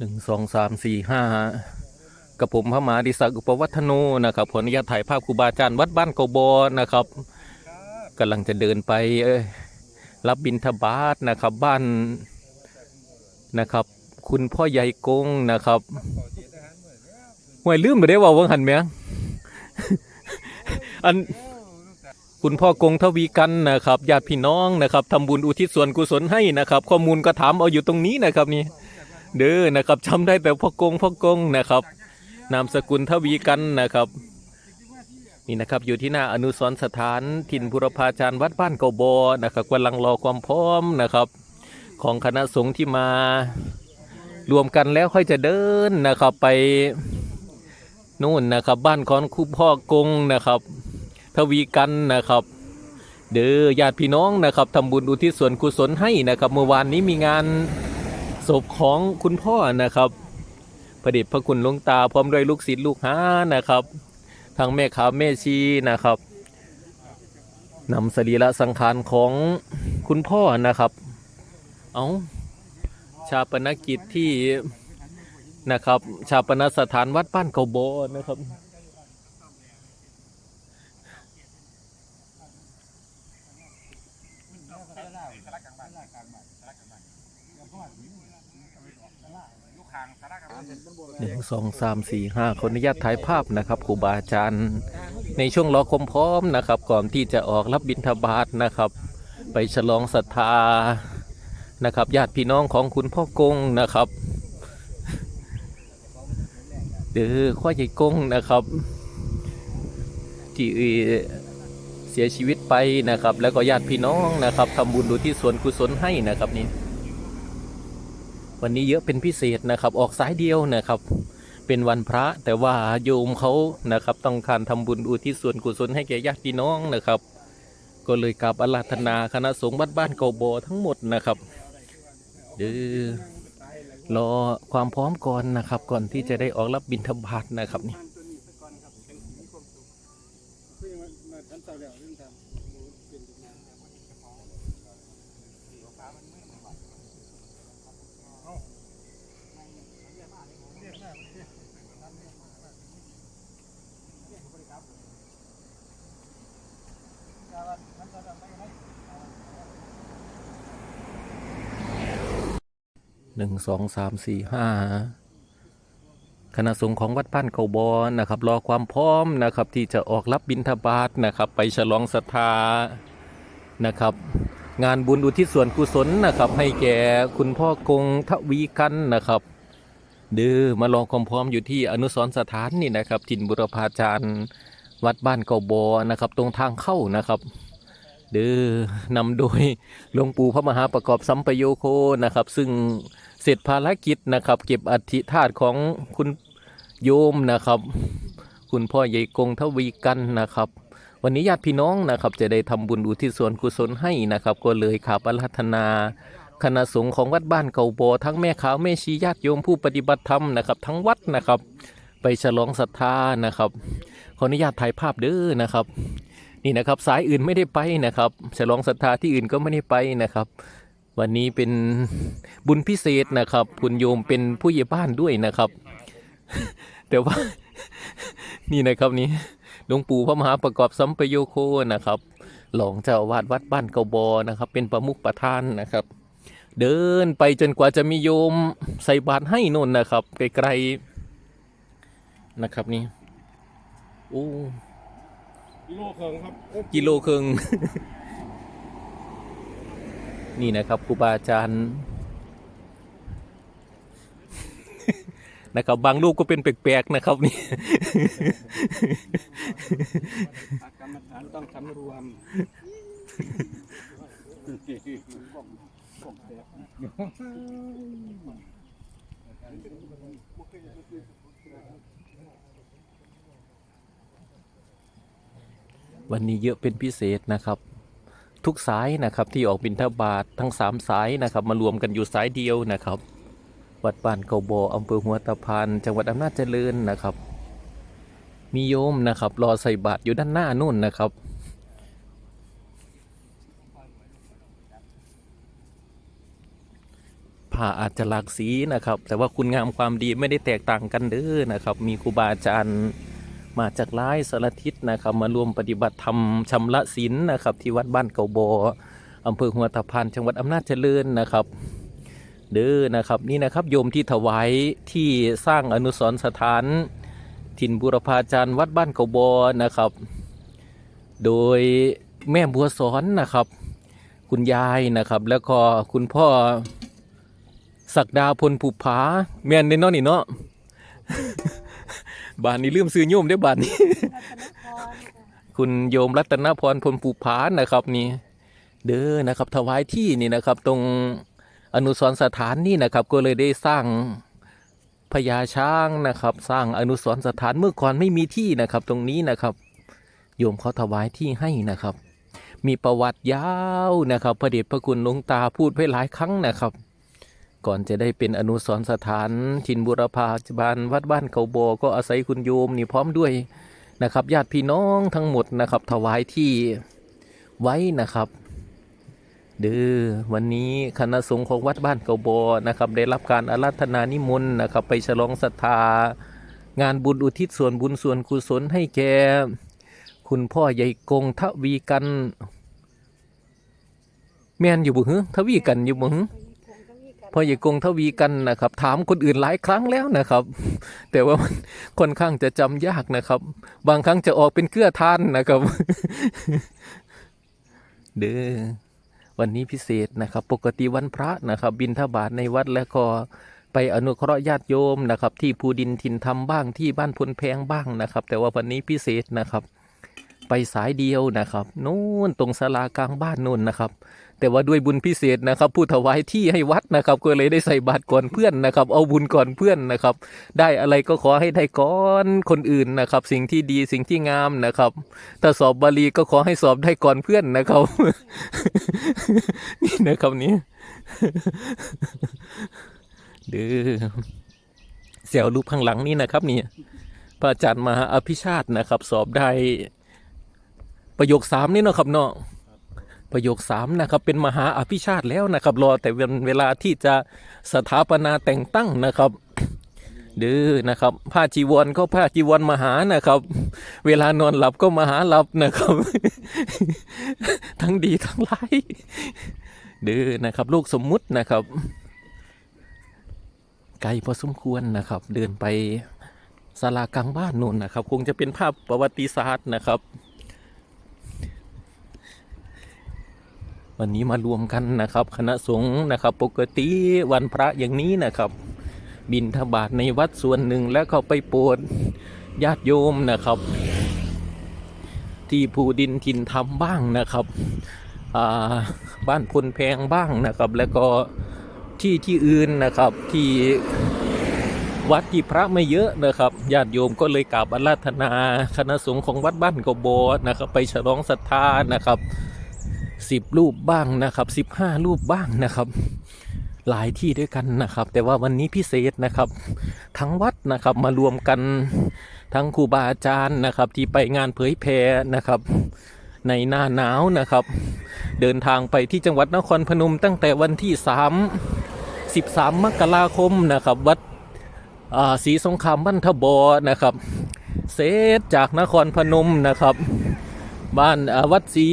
หนึ่งสองสามสี่ห้ากับผมพระมหาดิศักดิ์อุปวัฒโนนะครับขออนุญาตถ่ายภาพครูบาอาจารย์วัดบ้านเกาบอนะครับกำลังจะเดินไปรับบิณฑบาตนะครับบ้านนะครับ คุณพ่อใหญ่กงนะครับห่วยลืมไปได้ว่าวังหันไหมอันคุณพ่อกงทวีกันนะครับญาติพี่น้องนะครับทำบุญอุทิศส่วนกุศลให้นะครับ ข้อมูลก็ถามเอาอยู่ตรงนี้นะครับนี่ เด้อนะครับจำได้แต่พ่อกงพ่อกงนะครับ นามสกุลทวีกันนะครับนี่นะครับอยู่ที่หน้าอนุสรสถานถิ่นบุรพาจารย์วัดบ้านเกาบอนะครับกำลังรอความพร้อมนะครับ ของคณะสงฆ์ที่มารวมกันแล้วค่อยจะเดินนะครับไปนู่นนะครับ บ้านของคุณพ่อกงนะครับ ทวีกันนะครับ เด้อญาติพี่น้องนะครับทำบุญอุทิศส่วนกุศลให้นะครับ เมื่อวานนี้มีงาน ศพของคุณพ่อนะครับพระเดชพระคุณหลวงตาพร้อมด้วยลูกศิษย์ลูกหานะครับทางแม่ขาแม่ชีนะครับนำสรีระสังขารของคุณพ่อนะครับ เอาชาปนกิจที่นะครับ ชาปนสถานวัดบ้านเกาโบนะครับ หนึ่งสองสามสี่ห้าขออนุญาตถ่ายภาพนะครับครูบาอาจารย์ ในช่วงรอคมพร้อมนะครับ ก่อนที่จะออกรับบิณฑบาตนะครับ ไปฉลองศรัทธานะครับญาติพี่น้องของคุณพ่อกงนะครับเดือข้อใหญ่กงนะครับ ที่เสียชีวิตไปนะครับ แล้วก็ญาติพี่น้องนะครับทำบุญดูที่ส่วนกุศลให้นะครับนี่ วันนี้เยอะเป็นพิเศษนะครับ ออกสายเดียวนะครับ เป็นวันพระแต่ว่าโยมเขานะครับ ต้องการทำบุญอุทิศส่วนกุศลให้แก่ญาติพี่น้องนะครับ ก็เลยกราบอาราธนาคณะสงฆ์บ้านบ้านเกาบอทั้งหมดนะครับเดือรอความพร้อมก่อนนะครับ ก่อนที่จะได้ออกรับบิณฑบาตนะครับนี่ หนึ่งสองสามสี่ห้าคณะสงฆ์ของวัดบ้านเกาบอนะครับรอความพร้อมนะครับที่จะออกรับบิณฑบาตนะครับไปฉลองศรัทธานะครับ งานบุญอุทิศส่วนกุศลนะครับให้แก่คุณพ่อกงทวีกันนะครับเดือมารอความพร้อมอยู่ที่อนุสรสถานนี่นะครับถิ่นบุรพาจารย์วัดบ้านเกาบอนะครับตรงทางเข้านะครับเดือนำโดยหลวงปู่พระมหาประกอบสัมปโยโคนะครับ ซึ่ง ร็จภารกิจนะครับ เก็บอัฐิธาตุของคุณโยมนะครับ คุณพ่อใหญ่กงทวีกันนะครับ วันนี้ญาติพี่น้องนะครับ จะได้ทำบุญอุทิศส่วนกุศลให้นะครับ ก็เลยขับอาราธนาคณะสงฆ์ของวัดบ้านเก่าโบอทั้งแม่ขาวแม่ชีญาติโยมผู้ปฏิบัติธรรมนะครับ ทั้งวัดนะครับ ไปฉลองศรัทธานะครับขออนุญาตถ่ายภาพเด้อนะครับ นี่นะครับสายอื่นไม่ได้ไปนะครับ ฉลองศรัทธาที่อื่นก็ไม่ได้ไปนะครับ วันนี้เป็นบุญพิเศษนะครับ คุณโยมเป็นผู้ใหญ่บ้านด้วยนะครับแต่ว่านี่นะครับนี่หลวงปู่พระมหาประกอบสัมปโยโคนะครับหลองเจ้าอาวาดวัดบ้านเกาบอนะครับ เป็นประมุขประธานนะครับ เดินไปจนกว่าจะมีโยมใส่บาตรให้นนนะครับไกลๆนะครับนี่โอ้กิโลเคิงครับเอ้ยกิโลครึ่ง นี่นะครับครูบาอาจารย์นะครับ บางลูกก็เป็นแปลกๆนะครับนี่กรรมฐานต้องสำรวมวันนี้เยอะเป็นพิเศษนะครับ ทุกสายนะครับ ที่ออกบินทบาททั้งสามสายนะครับ มารวมกันอยู่สายเดียวนะครับ วัดบ้านเกาบออำเภอหัวตะพานจังหวัดอำนาจเจริญนะครับ มีโยมนะครับ รอใส่บาตรอยู่ด้านหน้านู่นนะครับผ้าอาจจะหลากสีนะครับ แต่ว่าคุณงามความดีไม่ได้แตกต่างกันเด้อนะครับ มีครูบาอาจารย์ มาจากหลายสารทิศนะครับ มารวมปฏิบัติธรรมชำระศีลนะครับ ที่วัดบ้านเกาบออำเภอหัวตะพานจังหวัดอำนาจเจริญนะครับ เด้อนะครับนี่นะครับโยมที่ถวายที่สร้างอนุสรณ์สถานถิ่นบุรพาจารย์วัดบ้านเกาบอนะครับ โดยแม่บัวสอนนะครับ คุณยายนะครับ แล้วก็คุณพ่อศักดาพลผูผาแม่นเนาะนี่เนาะ บ้านนี้ลืมซื้อโยมได้อบ้านนี้ คุณโยมรัตนพรพลผูผานะครับนี่ เด้อนะครับถวายที่นี่นะครับ ตรงอนุสรณ์สถานนี่นะครับ ก็เลยได้สร้างพญาช้างนะครับ สร้างอนุสรณ์สถานเมื่อก่อนไม่มีที่นะครับ ตรงนี้นะครับ โยมเขาถวายที่ให้นะครับ มีประวัติยาวนะครับ พระเดชพระคุณหลวงตาพูดไว้หลายครั้งนะครับ ก่อนจะได้เป็นอนุสรสถานทินบุรพาบาลวัดบ้านเขาโบก็อาศัยคุณโยมนี่พร้อมด้วยนะครับญาติพี่น้องทั้งหมดนะครับ ถวายที่ไว้นะครับเด้อวันนี้คณะสงฆ์ของวัดบ้านเกาบอนะครับ ได้รับการอาราธนานิมนต์นะครับ ไปฉลองศรัทธางานบุญอุทิศส่วนบุญส่วนกุศลให้แก่คุณพ่อใหญ่กงทวีกัน แม่นอยู่บ่ฮึทวีกันอยู่บ่ฮึ พ่อใหญ่กงทวีกันนะครับ ถามคนอื่นหลายครั้งแล้วนะครับ แต่ว่ามันค่อนข้างจะจำยากนะครับ บางครั้งจะออกเป็นเกลือทานนะครับ เด้อวันนี้พิเศษนะครับ ปกติวันพระนะครับ บินทบาทในวัดแล้วก็ไปอนุเคราะห์ญาติโยมนะครับ ที่ภูดินถิ่นธรรมบ้างที่บ้านพลแพงบ้างนะครับ แต่ว่าวันนี้พิเศษนะครับ ไปสายเดียวนะครับ นู่นตรงศาลากลางบ้านนู่นนะครับ แต่ว่าด้วยบุญพิเศษนะครับ ผู้ถวายที่ให้วัดนะครับ ก็เลยได้ใส่บาตรก่อนเพื่อนนะครับ เอาบุญก่อนเพื่อนนะครับ ได้อะไรก็ขอให้ได้ก่อนคนอื่นนะครับ สิ่งที่ดีสิ่งที่งามนะครับ ถ้าสอบบาลีก็ขอให้สอบได้ก่อนเพื่อนนะครับ นี่นะครับนี้เด้อเสี่ยวรูปข้างหลังนี่นะครับนี่พระอาจารย์มหาอภิชาตินะครับ สอบได้ประโยคสามนี่เนาะครับเนาะ ประโยคสามนะครับเป็นมหาอภิชาติแล้วนะครับ รอแต่เวลาที่จะสถาปนาแต่งตั้งนะครับเด้อนะครับผ้าจีวรก็ผ้าจีวรมหานะครับ เวลานอนหลับก็มหาหลับนะครับ ทั้งดีทั้งร้ายเด้อนะครับ ลูกสมมุตินะครับ ไกลพอสมควรนะครับ เดินไปศาลากลางบ้านนู่นนะครับ คงจะเป็นภาพประวัติศาสตร์นะครับ วันนี้มารวมกันนะครับ คณะสงฆ์นะครับ ปกติวันพระอย่างนี้นะครับ บินทบาทในวัดส่วนหนึ่งแล้วก็ไปโปรดญาติโยมนะครับ ที่ภูดินถิ่นธรรมบ้างนะครับบ้านพลแพงบ้างนะครับ แล้วก็ที่ที่อื่นนะครับที่วัดที่พระไม่เยอะนะครับญาติโยมก็เลยกราบอาราธนา คณะสงฆ์ของวัดบ้านกบนะครับ ไปฉลองศรัทธานะครับ สิบรูปบ้างนะครับสิบห้ารูปบ้างนะครับ หลายที่ด้วยกันนะครับ แต่ว่าวันนี้พิเศษนะครับ ทั้งวัดนะครับมารวมกันทั้งครูบาอาจารย์นะครับ ที่ไปงานเผยแพร่นะครับ ในหน้าหนาวนะครับ เดินทางไปที่จังหวัดนครพนมตั้งแต่วันที่ 3 13 มกราคมนะครับ วัดศรีสงครามบ้านทบอนะครับเสร็จจากนครพนมนะครับ บ้านวัดศรี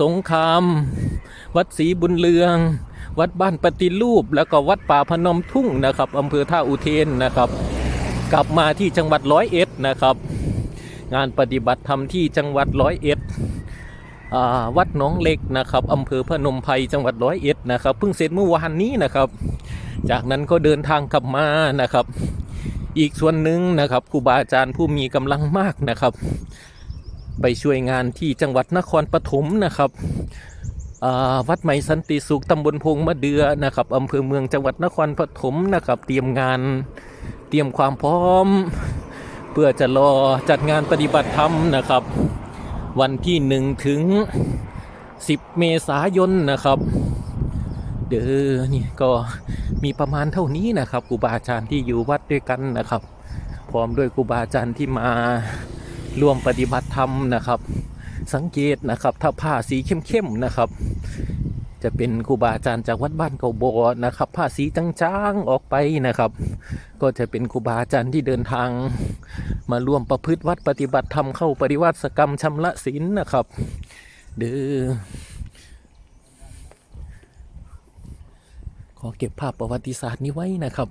สงคราม วัดศรีบุญเรือง วัดบ้านปฏิรูป แล้วก็วัดป่าพนมทุ่งนะครับอำเภอท่าอุเทนนะครับ กลับมาที่จังหวัดร้อยเอ็ดนะครับ งานปฏิบัติธรรมที่จังหวัดร้อยเอ็ดวัดหนองเล็กนะครับอำเภอพนมไพรจังหวัดร้อยเอ็ดนะครับเพิ่งเสร็จเมื่อวานนี้นะครับ จากนั้นก็เดินทางกลับมานะครับ อีกส่วนหนึ่งนะครับครูบาอาจารย์ผู้มีกำลังมากนะครับ ไปช่วยงานที่จังหวัดนครปฐมนะครับวัดใหม่สันติสุขตำบลพงมะเดือนะครับอำเภอเมืองจังหวัดนครปฐมนะครับเตรียมงานเตรียมความพร้อม เพื่อจะรอจัดงานปฏิบัติธรรมนะครับ วันที่หนึ่งถึง10เมษายนนะครับเด้อนี่ก็มีประมาณเท่านี้นะครับครูบาอาจารย์ที่อยู่วัดด้วยกันนะครับ พร้อมด้วยครูบาอาจารย์ที่มา ร่วมปฏิบัติธรรมนะครับ สังเกตนะครับ ถ้าผ้าสีเข้มๆนะครับ จะเป็นครูบาอาจารย์จากวัดบ้านเก่าบอนะครับผ้าสีจางๆออกไปนะครับ ก็จะเป็นครูบาอาจารย์ที่เดินทาง มาร่วมประพฤติวัดปฏิบัติธรรมเข้าปฏิวัติกรรมชำระศีลนะครับ เด้อขอเก็บภาพประวัติศาสตร์นี้ไว้นะครับ